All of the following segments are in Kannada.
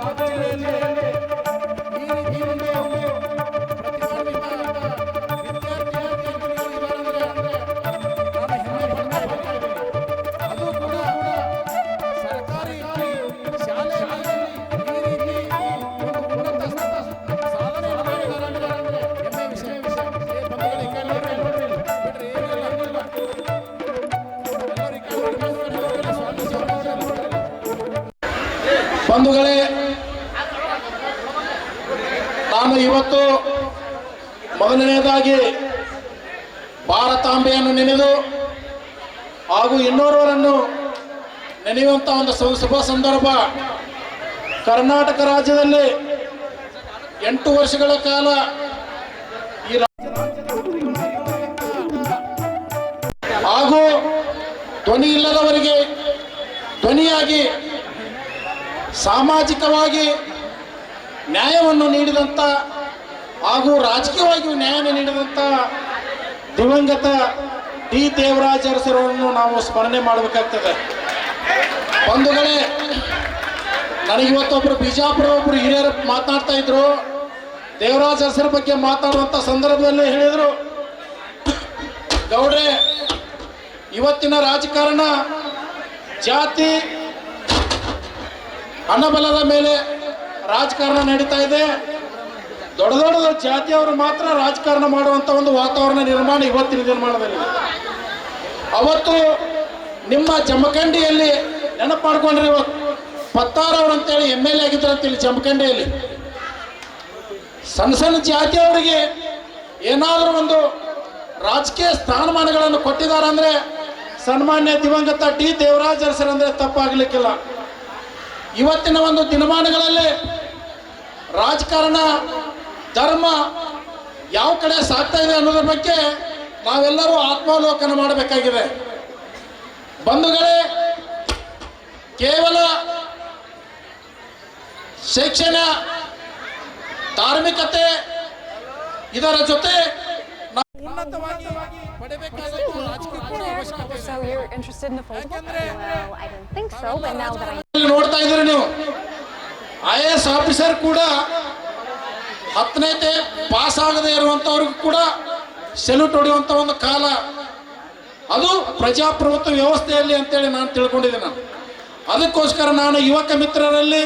ಅದು ನಮ್ಮ ಇವತ್ತು ಮೊದಲನೆಯದಾಗಿ ಭಾರತಾಂಬೆಯನ್ನು ನೆನೆದು ಹಾಗೂ ಇನ್ನೋರ್ವರನ್ನು ನೆನೆಯುವಂಥ ಒಂದು ಶುಭ ಸಂದರ್ಭ ಕರ್ನಾಟಕ ರಾಜ್ಯದಲ್ಲಿ ಎಂಟು ವರ್ಷಗಳ ಕಾಲ ಈ ಹಾಗೂ ಧ್ವನಿ ಇಲ್ಲದವರಿಗೆ ಧ್ವನಿಯಾಗಿ ಸಾಮಾಜಿಕವಾಗಿ ನ್ಯಾಯವನ್ನು ನೀಡಿದಂಥ ಹಾಗೂ ರಾಜಕೀಯವಾಗಿ ನ್ಯಾಯವನ್ನು ನೀಡಿದಂಥ ದಿವಂಗತ ಡಿ ದೇವರಾಜ ಅರಸರನ್ನು ನಾವು ಸ್ಮರಣೆ ಮಾಡಬೇಕಾಗ್ತದೆ. ಬಂಧುಗಳೇ ನನಗಿವತ್ತೊಬ್ಬರು ಬಿಜಾಪುರ ಒಬ್ಬರು ಹಿರಿಯರು ಮಾತನಾಡ್ತಾ ಇದ್ರು. ದೇವರಾಜ ಅರಸರ ಬಗ್ಗೆ ಮಾತಾಡುವಂಥ ಸಂದರ್ಭದಲ್ಲಿ ಹೇಳಿದರು. ಗೌಡ್ರೆ, ಇವತ್ತಿನ ರಾಜಕಾರಣ ಜಾತಿ ಹಣಬಲದ ಮೇಲೆ ರಾಜಕಾರಣ ನಡೀತಾ ಇದೆ. ದೊಡ್ಡ ದೊಡ್ಡ ಜಾತಿಯವರು ಮಾತ್ರ ರಾಜಕಾರಣ ಮಾಡುವಂತ ಒಂದು ವಾತಾವರಣ ನಿರ್ಮಾಣ ಇವತ್ತಿನ ನಿರ್ಮಾಣದಲ್ಲಿ. ಅವತ್ತು ನಿಮ್ಮ ಜಮಖಂಡಿಯಲ್ಲಿ ನೆನಪು ಮಾಡ್ಕೊಂಡ್ರಿ ಇವತ್ತು ಪತ್ತಾರ್ ಅವ್ರು ಅಂತೇಳಿ ಎಂ ಎಲ್ ಎ ಆಗಿದ್ರು ಅಂತೇಳಿ ಜಮಖಂಡಿಯಲ್ಲಿ. ಸಣ್ಣ ಸಣ್ಣ ಜಾತಿಯವರಿಗೆ ಏನಾದರೂ ಒಂದು ರಾಜಕೀಯ ಸ್ಥಾನಮಾನಗಳನ್ನು ಕೊಟ್ಟಿದ್ದಾರೆ ಅಂದ್ರೆ ಸನ್ಮಾನ್ಯ ದಿವಂಗತ ಡಿ ದೇವರಾಜ್ ಅರಸರ್ ಅಂದ್ರೆ ತಪ್ಪಾಗ್ಲಿಕ್ಕಿಲ್ಲ. ಇವತ್ತಿನ ಒಂದು ದಿನಮಾನಗಳಲ್ಲಿ ರಾಜಕಾರಣ ಧರ್ಮ ಯಾವ ಕಡೆ ಸಾಗ್ತಾ ಇದೆ ಅನ್ನೋದ್ರ ಬಗ್ಗೆ ನಾವೆಲ್ಲರೂ ಆತ್ಮಾವಲೋಕನ ಮಾಡಬೇಕಾಗಿದೆ. ಬಂಧುಗಳೇ ಕೇವಲ ಶಿಕ್ಷಣ ಧಾರ್ಮಿಕತೆ ಇದರ ಜೊತೆ ನಾವು ನೋಡ್ತಾ ಇದ್ದೀರಿ ನೀವು. ಐ ಎ ಎಸ್ ಆಫೀಸರ್ ಕೂಡ ಹತ್ತನೇತೆ ಪಾಸ್ ಆಗದೆ ಇರುವಂತವ್ರಿಗೂ ಕೂಡ ಸೆಲ್ಯೂಟ್ ಹೊಡೆಯುವಂತ ಒಂದು ಕಾಲ. ಅದು ಪ್ರಜಾಪ್ರಭುತ್ವ ವ್ಯವಸ್ಥೆಯಲ್ಲಿ ಅಂತೇಳಿ ನಾನು ತಿಳ್ಕೊಂಡಿದ್ದೆ ನಾನು. ಅದಕ್ಕೋಸ್ಕರ ನಾನು ಯುವಕ ಮಿತ್ರರಲ್ಲಿ,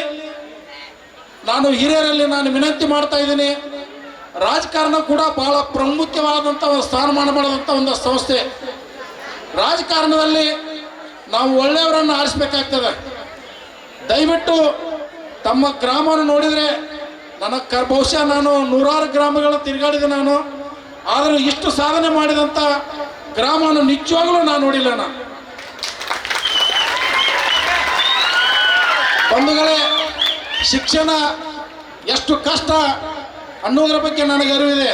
ನಾನು ಹಿರಿಯರಲ್ಲಿ ನಾನು ವಿನಂತಿ ಮಾಡ್ತಾ ಇದ್ದೀನಿ. ರಾಜಕಾರಣ ಕೂಡ ಬಹಳ ಪ್ರಾಮುಖ್ಯವಾದಂಥ ಒಂದು ಸ್ಥಾನಮಾನ ಮಾಡಿದಂಥ ಒಂದು ಸಂಸ್ಥೆ. ರಾಜಕಾರಣದಲ್ಲಿ ನಾವು ಒಳ್ಳೆಯವರನ್ನು ಆರಿಸ್ಬೇಕಾಗ್ತದೆ. ದಯವಿಟ್ಟು ತಮ್ಮ ಗ್ರಾಮವನ್ನು ನೋಡಿದರೆ ನನ್ನ ಕ, ಬಹುಶಃ ನಾನು ನೂರಾರು ಗ್ರಾಮಗಳ ತಿರುಗಾಡಿದೆ ನಾನು. ಆದರೆ ಇಷ್ಟು ಸಾಧನೆ ಮಾಡಿದಂಥ ಗ್ರಾಮವನ್ನು ನಿಜವಾಗಲೂ ನಾನು ನೋಡಿಲ್ಲ ನಾನು. ಬಂಧುಗಳೇ, ಶಿಕ್ಷಣ ಎಷ್ಟು ಕಷ್ಟ ಅನ್ನೋದ್ರ ಬಗ್ಗೆ ನನಗೆ ಅರಿವಿದೆ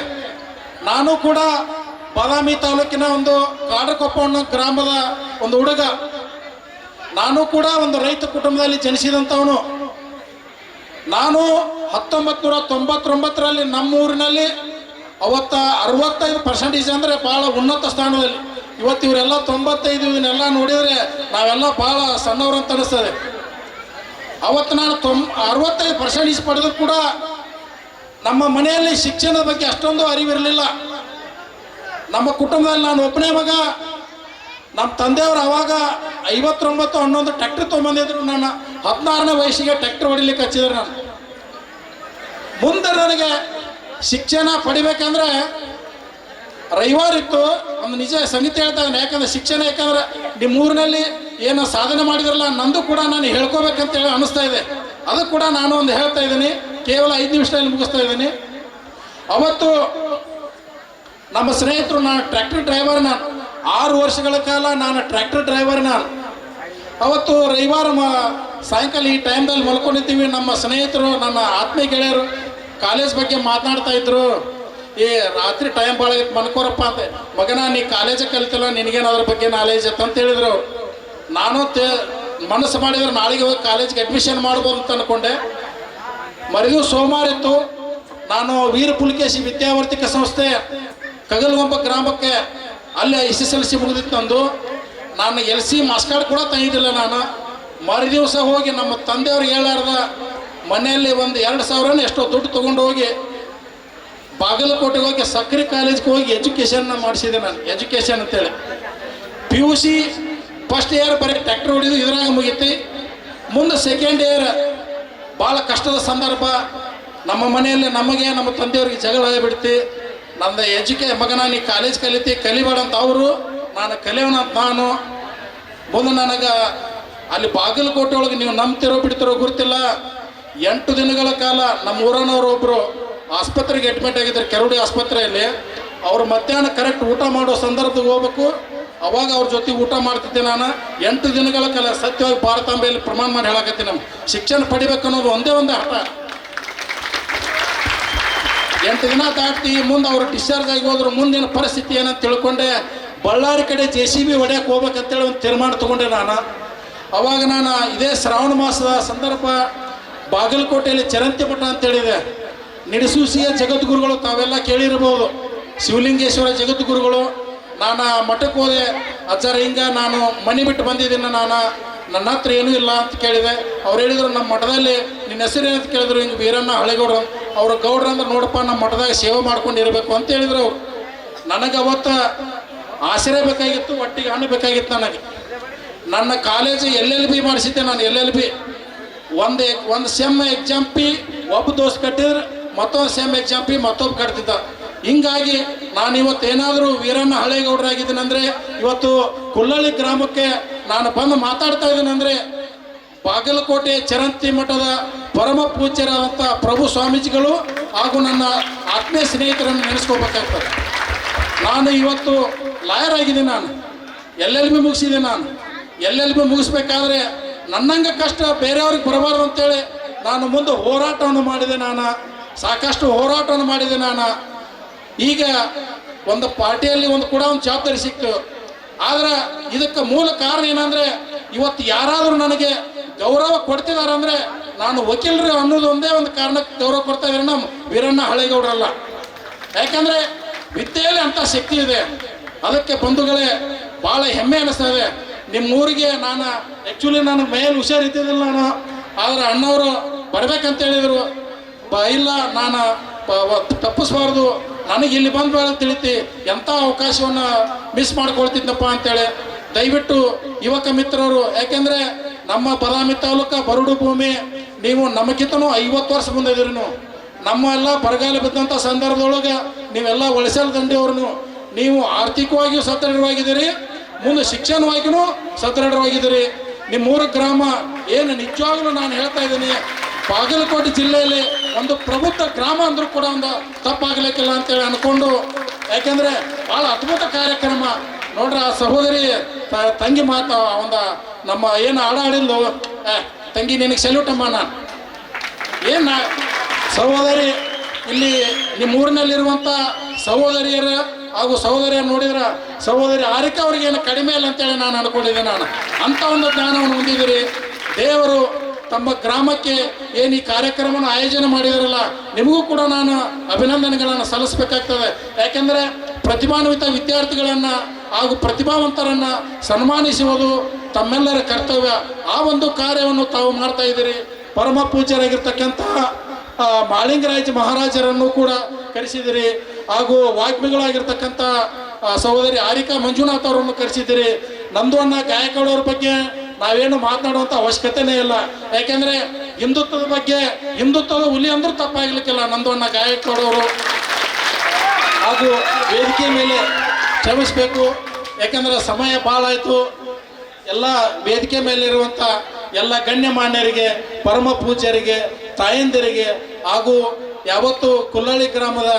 ನಾನು ಕೂಡ ಬಾದಾಮಿ ತಾಲೂಕಿನ ಒಂದು ಕಾಡಕೊಪ್ಪ ಅನ್ನೋ ಗ್ರಾಮದ ಒಂದು ಹುಡುಗ. ನಾನು ಕೂಡ ಒಂದು ರೈತ ಕುಟುಂಬದಲ್ಲಿ ಜನಿಸಿದಂಥವನು. ನಾನು ಹತ್ತೊಂಬತ್ತು ನೂರ ತೊಂಬತ್ತೊಂಬತ್ತರಲ್ಲಿ ನಮ್ಮ ಊರಿನಲ್ಲಿ ಅವತ್ತ ಅರವತ್ತೈದು ಪರ್ಸೆಂಟೇಜ್ ಅಂದರೆ ಭಾಳ ಉನ್ನತ ಸ್ಥಾನದಲ್ಲಿ. ಇವತ್ತು ಇವರೆಲ್ಲ ತೊಂಬತ್ತೈದು ಇವನ್ನೆಲ್ಲ ನೋಡಿದರೆ ನಾವೆಲ್ಲ ಭಾಳ ಸಣ್ಣವ್ರು ಅಂತ ಅನಿಸ್ತದೆ. ಅವತ್ತು ನಾನು ತೊಂಬ ಅರವತ್ತೈದು ಪರ್ಸೆಂಟೇಜ್ ಪಡೆದು ಕೂಡ ನಮ್ಮ ಮನೆಯಲ್ಲಿ ಶಿಕ್ಷಣದ ಬಗ್ಗೆ ಅಷ್ಟೊಂದು ಅರಿವಿರಲಿಲ್ಲ. ನಮ್ಮ ಕುಟುಂಬದಲ್ಲಿ ನಾನು ಒಬ್ಬನೇ ಮಗ. ನಮ್ಮ ತಂದೆಯವರು ಅವಾಗ ಐವತ್ತೊಂಬತ್ತು, ಹನ್ನೊಂದು ಟ್ರ್ಯಾಕ್ಟರ್ ತೊಗೊಂಬಂದಿದ್ರು. ನನ್ನ ಹದಿನಾರನೇ ವಯಸ್ಸಿಗೆ ಟ್ರ್ಯಾಕ್ಟರ್ ಹೊಡಿಲಿಕ್ಕೆ ಹಚ್ಚಿದ್ರು ನಾನು. ಮುಂದೆ ನನಗೆ ಶಿಕ್ಷಣ ಪಡಿಬೇಕಂದ್ರೆ ರವಿವಾರ ಇತ್ತು. ಒಂದು ನಿಜ ಸಂಗೀತ ಇದ್ದೀನಿ ಯಾಕಂದ್ರೆ ಶಿಕ್ಷಣ ಯಾಕಂದ್ರೆ ನಿಮ್ಮ ಊರಿನಲ್ಲಿ ಏನು ಸಾಧನೆ ಮಾಡಿದ್ರಲ್ಲ, ನಂದು ಕೂಡ ನಾನು ಹೇಳ್ಕೋಬೇಕಂತೇಳಿ ಅನಿಸ್ತಾ ಇದೆ. ಅದು ಕೂಡ ನಾನು ಒಂದು ಹೇಳ್ತಾ ಇದ್ದೀನಿ. ಕೇವಲ ಐದು ನಿಮಿಷದಲ್ಲಿ ಮುಗಿಸ್ತಾ ಇದ್ದೀನಿ. ಅವತ್ತು ನಮ್ಮ ಸ್ನೇಹಿತರು ನಾನು ಟ್ರ್ಯಾಕ್ಟರ್ ಡ್ರೈವರ್ ನಾನು. ಆರು ವರ್ಷಗಳ ಕಾಲ ನಾನು ಟ್ರ್ಯಾಕ್ಟರ್ ಡ್ರೈವರ್ ನಾನು. ಅವತ್ತು ರವಿವಾರ ಮ, ಸಾಯಂಕಾಲ ಈ ಟೈಮ್ದಲ್ಲಿ ಮಲ್ಕೊಂಡಿದ್ದೀವಿ. ನಮ್ಮ ಸ್ನೇಹಿತರು ನನ್ನ ಆತ್ಮೀಯ ಗೆಳೆಯರು ಕಾಲೇಜ್ ಬಗ್ಗೆ ಮಾತನಾಡ್ತಾ ಇದ್ರು. ಏ, ರಾತ್ರಿ ಟೈಮ್ ಭಾಳ ಮನ್ಕೋರಪ್ಪ ಅಂತ. ಮಗನ, ನೀ ಕಾಲೇಜ್ ಕಲಿತಿಲ್ಲ ನಿನಗೇನು ಅದ್ರ ಬಗ್ಗೆ ನಾಲೇಜ್ ಇತ್ತು ಅಂತ ಹೇಳಿದ್ರು. ನಾನು ತೇ, ಮನಸ್ಸು ಮಾಡಿದ್ರೆ ನಾಳೆಗೆ ಹೋಗಿ ಕಾಲೇಜ್ಗೆ ಅಡ್ಮಿಷನ್ ಮಾಡ್ಬೋದು ಅಂತ ಅನ್ಕೊಂಡೆ. ಮರಿದು ಸೋಮವಾರ ಇತ್ತು. ನಾನು ವೀರ ಪುಲಿಕೇಶಿ ವಿದ್ಯಾವರ್ತಿಕ ಸಂಸ್ಥೆ, ಕಗಲ್ಗೊಂಬ ಗ್ರಾಮಕ್ಕೆ ಅಲ್ಲಿ ಎಸ್ ಎಸ್ ಎಲ್ ಸಿ ಮುಗಿದಿತ್ತು ನಂದು ನಾನು ಎಲ್ ಸಿ ಮಾಸ್ಕಾರ್ಡ್ ಕೂಡ ತಂದಿದ್ದಿಲ್ಲ ನಾನು. ಮರುದಿವಸ ಹೋಗಿ ನಮ್ಮ ತಂದೆಯವ್ರಿಗೆ ಹೇಳಾರ್ದ ಮನೆಯಲ್ಲಿ ಒಂದು ಎರಡು ಸಾವಿರನ ಎಷ್ಟೋ ದುಡ್ಡು ತೊಗೊಂಡು ಹೋಗಿ ಬಾಗಲಕೋಟೆಗೆ ಹೋಗಿ ಸಕ್ಕರೆ ಕಾಲೇಜ್ಗೆ ಹೋಗಿ ಎಜುಕೇಷನ್ನ ಮಾಡಿಸಿದೆ ನಾನು ಎಜುಕೇಷನ್ ಅಂತೇಳಿ. P U C first year ಬರೀ ಟ್ರ್ಯಾಕ್ಟರ್ ಹೊಡಿದು ಇದ್ರಾಗ ಮುಗೀತಿ. ಮುಂದೆ ಸೆಕೆಂಡ್ ಇಯರ್ ಭಾಳ ಕಷ್ಟದ ಸಂದರ್ಭ. ನಮ್ಮ ಮನೆಯಲ್ಲಿ ನಮಗೆ, ನಮ್ಮ ತಂದೆಯವ್ರಿಗೆ ಜಗಳ ಆಗಿಬಿಡ್ತಿ. ನಂದು ಎಜುಕೇ ಮಗನ ನೀ ಕಾಲೇಜ್ ಕಲಿತಿ ಕಲಿಬೇಡ ಅಂತ ಅವರು, ನಾನು ಕಲಿಯೋಣ ಅಂತ ನಾನು. ಬಂದು ನನಗೆ ಅಲ್ಲಿ ಬಾಗಲಕೋಟೆ ಒಳಗೆ ನೀವು ನಂಬ್ತಿರೋ ಬಿಡ್ತಿರೋ ಗೊತ್ತಿಲ್ಲ ಎಂಟು ದಿನಗಳ ಕಾಲ ನಮ್ಮ ಊರನವರು ಒಬ್ಬರು ಆಸ್ಪತ್ರೆಗೆ ಅಡ್ಮಿಟ್ ಆಗಿದ್ದಾರೆ, ಕೆರಡಿ ಆಸ್ಪತ್ರೆಯಲ್ಲಿ. ಅವ್ರು ಮಧ್ಯಾಹ್ನ ಕರೆಕ್ಟ್ ಊಟ ಮಾಡೋ ಸಂದರ್ಭದಾಗ ಹೋಗ್ಬೇಕು. ಅವಾಗ ಅವ್ರ ಜೊತೆ ಊಟ ಮಾಡ್ತಿದ್ದೆ ನಾನು. ಎಂಟು ದಿನಗಳ ಕಾಲ ಸತ್ಯವಾಗಿ ಭಾರತಾಂಬೆಯಲ್ಲಿ ಪ್ರಮಾಣ ಮಾಡಿ ಹೇಳಕತ್ತೀನಿ ನಮ್ಮ ಶಿಕ್ಷಣ ಪಡಿಬೇಕು ಅನ್ನೋದು ಒಂದೇ ಒಂದು ಹಠ ಎಂಟು ದಿನ ದಾಟಿ ಮುಂದೆ ಅವರು ಡಿಸ್ಚಾರ್ಜ್ ಆಗಿ ಹೋದ್ರು ಮುಂದಿನ ಪರಿಸ್ಥಿತಿ ಏನಂತ ತಿಳ್ಕೊಂಡೆ, ಬಳ್ಳಾರಿ ಕಡೆ ಜೆ ಸಿ ಬಿ ಹೊಡ್ಯಕ್ಕೆ ಹೋಗ್ಬೇಕಂತೇಳಿ ಒಂದು ತೀರ್ಮಾನ ತೊಗೊಂಡೆ ನಾನು. ಅವಾಗ ನಾನು ಇದೇ ಶ್ರಾವಣ ಮಾಸದ ಸಂದರ್ಭ ಬಾಗಲಕೋಟೆಯಲ್ಲಿ ಚರಂತಿ ಮಠ ಅಂತೇಳಿದೆ ನಿಡಸೂಸಿಯ ಜಗದ್ಗುರುಗಳು ತಾವೆಲ್ಲ ಕೇಳಿರ್ಬೋದು. ಶಿವಲಿಂಗೇಶ್ವರ ಜಗದ್ಗುರುಗಳು. ನಾನು ಮಠಕ್ಕೆ ಹೋದೆ. ಅಜ್ಜರ, ಹಿಂಗೆ ನಾನು ಮನೆ ಬಿಟ್ಟು ಬಂದಿದ್ದೀನಿ ನಾನು. ನನ್ನ ಹತ್ರ ಏನೂ ಇಲ್ಲ ಅಂತ ಕೇಳಿದೆ. ಅವ್ರು ಹೇಳಿದರು, ನಮ್ಮ ಮಠದಲ್ಲಿ ನಿನ್ನ ಹೆಸರು ಏನಂತ ಕೇಳಿದ್ರು, ಹಿಂಗೆ ವೀರಣ್ಣ ಹಳೆಗೌಡ್ರು. ಅವ್ರು ಗೌಡ್ರ ಅಂದ್ರೆ ನೋಡಪ್ಪ, ನಮ್ಮ ಮಠದಾಗ ಸೇವೆ ಮಾಡ್ಕೊಂಡು ಇರಬೇಕು ಅಂತ ಹೇಳಿದ್ರು ಅವ್ರು. ನನಗೆ ಅವತ್ತು ಆಶ್ರಯ ಬೇಕಾಗಿತ್ತು, ಒಟ್ಟಿಗೆ ಹಣ್ಣು ಬೇಕಾಗಿತ್ತು ನನಗೆ. ನನ್ನ ಕಾಲೇಜ್ ಎಲ್ ಎಲ್ ಬಿ ಮಾಡಿಸಿದ್ದೆ ನಾನು ಎಲ್ ಎಲ್ ಬಿ ಒಂದು ಒಂದು ಸೆಮ್ ಎಕ್ಸಾಮ್ ಪಿ ಒಬ್ಬ ದೋಸ್ ಕಟ್ಟಿದ್ರೆ, ಮತ್ತೊಂದು ಸೆಮ್ ಎಕ್ಸಾಮ್ ಪಿ ಮತ್ತೊಬ್ಬ ಕಟ್ತಿದ್ದ. ಹಿಂಗಾಗಿ ನಾನು ಇವತ್ತು ಏನಾದರೂ ವೀರಣ್ಣ ಹಳೇಗೌಡರಾಗಿದ್ದೀನಂದರೆ, ಇವತ್ತು ಕುಲ್ಲಳ್ಳಿ ಗ್ರಾಮಕ್ಕೆ ನಾನು ಬಂದು ಮಾತಾಡ್ತಾ ಇದ್ದೀನಿ ಅಂದರೆ ಬಾಗಲಕೋಟೆ ಚರಂತಿ ಮಠದ ಪರಮ ಪೂಜ್ಯರಾದಂಥ ಪ್ರಭು ಸ್ವಾಮೀಜಿಗಳು ಹಾಗೂ ನನ್ನ ಆತ್ಮೀಯ ಸ್ನೇಹಿತರನ್ನು ನೆನೆಸ್ಕೋಬೇಕಾಗ್ತದೆ. ನಾನು ಇವತ್ತು ಲಾಯರ್ ಆಗಿದ್ದೀನಿ ನಾನು. ಎಲ್ ಎಲ್ ಬಿ ಮುಗಿಸಿದೆ ನಾನು. ಎಲ್ ಎಲ್ ಬಿ ಮುಗಿಸ್ಬೇಕಾದ್ರೆ ನನ್ನಂಗೆ ಕಷ್ಟ, ಬೇರೆಯವ್ರಿಗೆ ಬರಬಾರ್ದು ಅಂತೇಳಿ ನಾನು ಮುಂದೆ ಹೋರಾಟವನ್ನು ಮಾಡಿದೆ ನಾನು. ಸಾಕಷ್ಟು ಹೋರಾಟವನ್ನು ಮಾಡಿದೆ ನಾನು. ಈಗ ಒಂದು ಪಾರ್ಟಿಯಲ್ಲಿ ಒಂದು ಕೂಡ ಒಂದು ಜವಾಬ್ದಾರಿ ಸಿಕ್ತು. ಆದ್ರೆ ಇದಕ್ಕೆ ಮೂಲ ಕಾರಣ ಏನಂದ್ರೆ ಇವತ್ತು ಯಾರಾದರೂ ನನಗೆ ಗೌರವ ಕೊಡ್ತಿದ್ದಾರೆ ಅಂದ್ರೆ ನಾನು ವಕೀಲರು ಅನ್ನೋದು ಒಂದೇ ಒಂದು ಕಾರಣಕ್ಕೆ ಗೌರವ ಕೊಡ್ತಾ ಇದ್ದಾರೆ. ನಮ್ಮ ವೀರಣ್ಣ ಹಳೇಗೌಡರಲ್ಲ. ಯಾಕಂದ್ರೆ ವಿದ್ಯೆಯಲ್ಲಿ ಅಂತ ಶಕ್ತಿ ಇದೆ. ಅದಕ್ಕೆ ಬಂಧುಗಳೇ, ಭಾಳ ಹೆಮ್ಮೆ ಅನಿಸ್ತಾ ಇದೆ. ನಿಮ್ಮ ಊರಿಗೆ ನಾನು ಆ್ಯಕ್ಚುಲಿ ನಾನು ಮೇಲೆ ಹುಷಾರಿದ್ದಿಲ್ಲ ನಾನು. ಆದ್ರೆ ಅಣ್ಣವರು ಬರ್ಬೇಕಂತ ಹೇಳಿದರು. ಬ, ಇಲ್ಲ, ನಾನು ತಪ್ಪಿಸ್ಬಾರ್ದು. ನನಗೆ ಇಲ್ಲಿ ಬಂದ ಬೇಡ ತಿಳಿತಿ. ಎಂಥ ಅವಕಾಶವನ್ನು ಮಿಸ್ ಮಾಡ್ಕೊಳ್ತಿದ್ದಪ್ಪ ಅಂತೇಳಿ. ದಯವಿಟ್ಟು ಯುವಕ ಮಿತ್ರರು, ಯಾಕೆಂದ್ರೆ ನಮ್ಮ ಬದಾಮಿ ತಾಲೂಕ ಬರಡು ಭೂಮಿ, ನೀವು ನಮಗಿಂತನೂ ಐವತ್ತು ವರ್ಷ ಮುಂದೆ ಇದೀರಿ ನೀವು. ನಮ್ಮ ಎಲ್ಲ ಬರಗಾಲ ಬಿದ್ದಂಥ ಸಂದರ್ಭದೊಳಗೆ ನೀವೆಲ್ಲ ಒಳಸಲ್ ದಂಡೆಯವ್ರು ನೀವು ಆರ್ಥಿಕವಾಗಿಯೂ ಸದೃಢವಾಗಿದ್ದೀರಿ, ಮುಂದೆ ಶಿಕ್ಷಣವಾಗಿಯೂ ಸದೃಢವಾಗಿದ್ದೀರಿ. ನಿಮ್ಮ ಮೂರು ಗ್ರಾಮ ಏನು ನಿಜವಾಗ್ಲೂ ನಾನು ಹೇಳ್ತಾ ಇದ್ದೀನಿ, ಬಾಗಲಕೋಟೆ ಜಿಲ್ಲೆಯಲ್ಲಿ ಒಂದು ಪ್ರಬುದ್ಧ ಗ್ರಾಮ ಅಂದರೂ ಕೂಡ ಒಂದು ತಪ್ಪಾಗಲಿಕ್ಕಿಲ್ಲ ಅಂತೇಳಿ ಅಂದ್ಕೊಂಡು ಯಾಕೆಂದರೆ ಭಾಳ ಅದ್ಭುತ ಕಾರ್ಯಕ್ರಮ. ನೋಡ್ರ ಆ ಸಹೋದರಿ ತಂಗಿ ಮಾತ ಒಂದು ನಮ್ಮ ಏನು ಆಡಾಡಿಲ್ಲ ತಂಗಿ ನಿನಗೆ ಸೆಲ್ಯೂಟಮ್ಮ ನಾನು ಏನ ಸಹೋದರಿ, ಇಲ್ಲಿ ನಿಮ್ಮ ಊರಿನಲ್ಲಿರುವಂಥ ಸಹೋದರಿಯರ ಹಾಗೂ ಸಹೋದರಿಯ ನೋಡಿದ್ರ, ಸಹೋದರಿ ಆರಿಕೆ ಅವ್ರಿಗೆ ಏನು ಕಡಿಮೆ ಇಲ್ಲ ಅಂತೇಳಿ ನಾನು ಅನ್ಕೊಂಡಿದ್ದೆ ನಾನು. ಅಂಥ ಒಂದು ಜ್ಞಾನವನ್ನು ಹೊಂದಿದ್ದೀರಿ. ದೇವರು ತಮ್ಮ ಗ್ರಾಮಕ್ಕೆ ಏನು ಈ ಕಾರ್ಯಕ್ರಮವನ್ನು ಆಯೋಜನೆ ಮಾಡಿದಾರಲ್ಲ, ನಿಮಗೂ ಕೂಡ ನಾನು ಅಭಿನಂದನೆಗಳನ್ನು ಸಲ್ಲಿಸಬೇಕಾಗ್ತದೆ. ಯಾಕೆಂದರೆ ಪ್ರತಿಭಾನ್ವಿತ ವಿದ್ಯಾರ್ಥಿಗಳನ್ನು ಹಾಗೂ ಪ್ರತಿಭಾವಂತರನ್ನು ಸನ್ಮಾನಿಸುವುದು ತಮ್ಮೆಲ್ಲರ ಕರ್ತವ್ಯ. ಆ ಒಂದು ಕಾರ್ಯವನ್ನು ತಾವು ಮಾಡ್ತಾ ಇದ್ದೀರಿ. ಪರಮ ಪೂಜ್ಯರಾಗಿರ್ತಕ್ಕಂತಹ ಮಾಳಿಂಗರಾಜ ಮಹಾರಾಜರನ್ನು ಕೂಡ ಕರೆಸಿದಿರಿ ಹಾಗೂ ವಾಗ್ಮಿಗಳಾಗಿರ್ತಕ್ಕಂಥ ಸಹೋದರಿ ಆರಿಕಾ ಮಂಜುನಾಥ್ ಅವರನ್ನು ಕರೆಸಿದ್ದೀರಿ. ನಮ್ಮದು ಅನ್ನ ಗಾಯಕಗಳವ್ರ ಬಗ್ಗೆ ನಾವೇನು ಮಾತನಾಡುವಂಥ ಅವಶ್ಯಕತೆನೇ ಇಲ್ಲ. ಯಾಕೆಂದ್ರೆ ಹಿಂದುತ್ವದ ಬಗ್ಗೆ, ಹಿಂದುತ್ವದ ಹುಲಿ ಅಂದ್ರೂ ತಪ್ಪಾಗ್ಲಿಕ್ಕಿಲ್ಲ ನಂದು ಅನ್ನ ಗಾಯಕಗಳವರು. ಹಾಗೂ ವೇದಿಕೆ ಮೇಲೆ ಕ್ಷಮಿಸಬೇಕು ಯಾಕಂದ್ರೆ ಸಮಯ ಭಾಳ ಆಯಿತು. ಎಲ್ಲ ವೇದಿಕೆ ಮೇಲಿರುವಂಥ ಎಲ್ಲ ಗಣ್ಯಮಾನ್ಯರಿಗೆ, ಪರಮ ಪೂಜ್ಯರಿಗೆ, ತಾಯಂದಿರಿಗೆ ಹಾಗೂ ಯಾವತ್ತು ಕುಲ್ಲಳ್ಳಿ ಗ್ರಾಮದ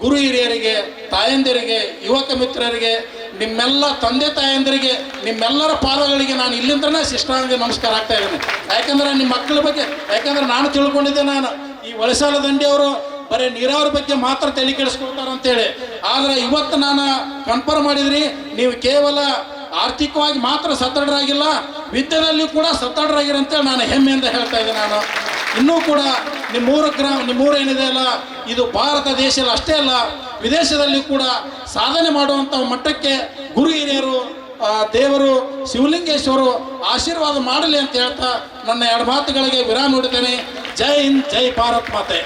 ಗುರು ಹಿರಿಯರಿಗೆ, ತಾಯಂದಿರಿಗೆ, ಯುವಕ ಮಿತ್ರರಿಗೆ, ನಿಮ್ಮೆಲ್ಲ ತಂದೆ ತಾಯಂದಿರಿಗೆ, ನಿಮ್ಮೆಲ್ಲರ ಪಾದಗಳಿಗೆ ನಾನು ಇಲ್ಲಿಂದನೇ ಶಿಷ್ಟಾಂಗ ನಮಸ್ಕಾರ ಆಗ್ತಾ ಇದ್ದೀನಿ. ಯಾಕಂದ್ರೆ ನಿಮ್ಮ ಮಕ್ಕಳ ಬಗ್ಗೆ, ಯಾಕಂದ್ರೆ ನಾನು ತಿಳ್ಕೊಂಡಿದ್ದೆ ನಾನು. ಈ ಒಳಸಾಲ ದಂಡಿಯವರು ಬರೀ ನೀರಾವರಿ ಬಗ್ಗೆ ಮಾತ್ರ ತಲೆ ಕೆಡಿಸ್ಕೊಳ್ತಾರ ಅಂತೇಳಿ. ಆದ್ರೆ ಇವತ್ತು ನಾನು ಕನ್ಫರ್ಮ್ ಮಾಡಿದ್ರಿ, ನೀವು ಕೇವಲ ಆರ್ಥಿಕವಾಗಿ ಮಾತ್ರ ಸದೃಢರಾಗಿಲ್ಲ ವಿದ್ಯೆಯಲ್ಲಿ ಕೂಡ ಸದೃಢರಾಗಿರಿ ಅಂತೇಳಿ ನಾನು ಹೆಮ್ಮೆಯಿಂದ ಹೇಳ್ತಾ ಇದ್ದೆ ನಾನು. ಇನ್ನೂ ಕೂಡ ನಿಮ್ಮೂರು ಗ್ರಾಮ, ನಿಮ್ಮೂರು ಏನಿದೆ ಅಲ್ಲ, ಇದು ಭಾರತ ದೇಶದಲ್ಲಿ ಅಷ್ಟೇ ಅಲ್ಲ, ವಿದೇಶದಲ್ಲಿ ಕೂಡ ಸಾಧನೆ ಮಾಡುವಂಥ ಮಟ್ಟಕ್ಕೆ ಗುರು ಹಿರಿಯರು ದೇವರು ಶಿವಲಿಂಗೇಶ್ವರು ಆಶೀರ್ವಾದ ಮಾಡಲಿ ಅಂತ ಹೇಳ್ತಾ ನನ್ನ ಎರಡು ಮಾತುಗಳಿಗೆ ವಿರಾಮ ನೀಡುತ್ತೇನೆ. ಜೈ ಹಿಂದ್, ಜೈ ಭಾರತ್ ಮಾತೆ.